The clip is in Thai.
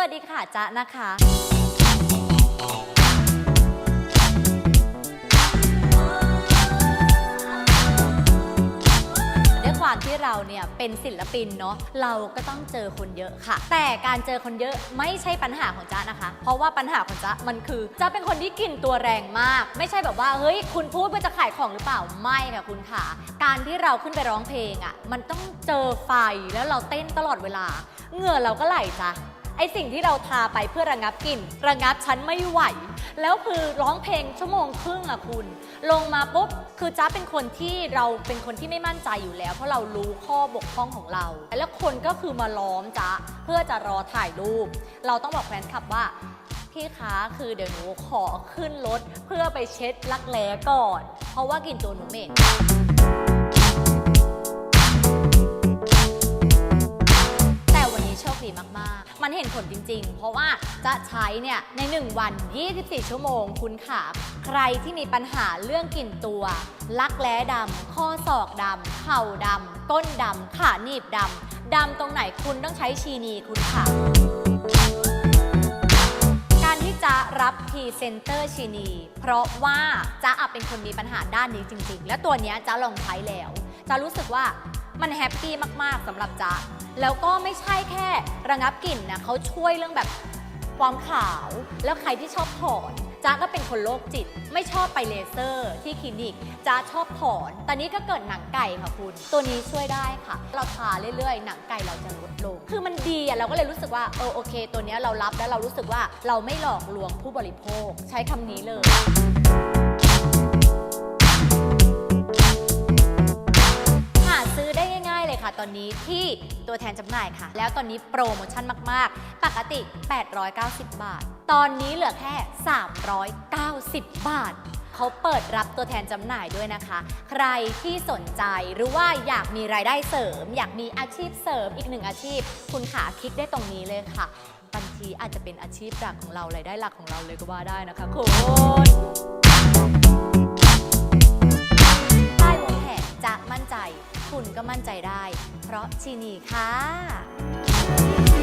วัสดีค่ะจ๊ะนะคะความที่เราเนี่ยเป็นศิลปินเนาะเราก็ต้องเจอคนเยอะค่ะ แต่การเจอคนเยอะไม่ใช่ปัญหาของจ๊ะนะคะ เพราะว่าปัญหาของจ๊ะมันคือจ๊ะเป็นคนที่กลิ่นตัวแรงมาก ไม่ใช่แบบว่าเฮ้ยคุณพูดเพื่อจะขายของหรือเปล่าไม่ค่ะคุณค่ะ การที่เราขึ้นไปร้องเพลงอะ่ะมันต้องเจอไฟแล้วเราเต้นตลอดเวลาเหงื่อเราก็ไหลจ้ะ ไอสิ่งที่เราทาไปเพื่อระงับกลิ่น ระงับฉันไม่ไหว แล้วคือร้องเพลงชั่วโมงครึ่งอะคุณ ลงมาปุ๊บคือจ้าเป็นคนที่เราเป็นคนที่ไม่มั่นใจอยู่แล้ว เพราะเรารู้ข้อบกพร่องของเรา แล้วคนก็คือมาล้อมจ้าเพื่อจะรอถ่ายรูป เราต้องบอกแฟนคลับว่าพี่คะคือเดี๋ยวหนูขอขึ้นรถเพื่อไปเช็ดรักแร้ก่อน เพราะว่ากลิ่นตัวหนูเหม็นามันเห็นผลจริง ๆ เพราะว่าจะใช้เนี่ยใน 1 วัน 24 ชั่วโมง คุณขาใครที่มีปัญหาเรื่องกลิ่นตัว ลักแร้ดำข้อศอกดำเข่าดำก้นดำขาหนีบดำดำตรงไหนคุณต้องใช้ชีนีคุณค่ะการที่จะรับพรีเซนเตอร์ชีนี เพราะว่าจะอาเป็นคนมีปัญหาด้านนี้จริง ๆ และตัวนี้จะลองใช้แล้ว จะรู้สึกว่า มันแฮปปี้มาก ๆสำหรับจ๊ะแล้วก็ไม่ใช่แค่ระงับกลิ่นนะเขาช่วยเรื่องแบบความขาว แล้วใครที่ชอบถอนจ๊ะก็เป็นคนโรคจิต ไม่ชอบไปเลเซอร์ที่คลินิกจ๊ะชอบถอนตอนนี้ก็เกิดหนังไก่ค่ะคุณ ตัวนี้ช่วยได้ค่ะ เราทาเรื่อยๆ หนังไก่เราจะลดลง คือมันดีอะเราก็เลยรู้สึกว่าเออโอเค ตัวเนี้ยเรารับแล้วเรารู้สึกว่าเราไม่หลอกลวงผู้บริโภค ใช้คำนี้เลย ตอนนี้ที่ตัวแทนจำหน่ายค่ะ แล้วตอนนี้โปรโมชั่นมาก ๆ ปกติ 890 บาท ตอนนี้เหลือแค่ 390 บาท เขาเปิดรับตัวแทนจำหน่ายด้วยนะคะ ใครที่สนใจหรือว่าอยากมีรายได้เสริม อยากมีอาชีพเสริมอีกหนึ่งอาชีพ คุณขาคลิกได้ตรงนี้เลยค่ะบางทีอาจจะเป็นอาชีพหลักของเรารายได้หลักของเราเลยก็ว่าได้นะคะคุณป้วงแขนจะมั่นใจ คุณก็มั่นใจได้ เพราะชีนีค่ะ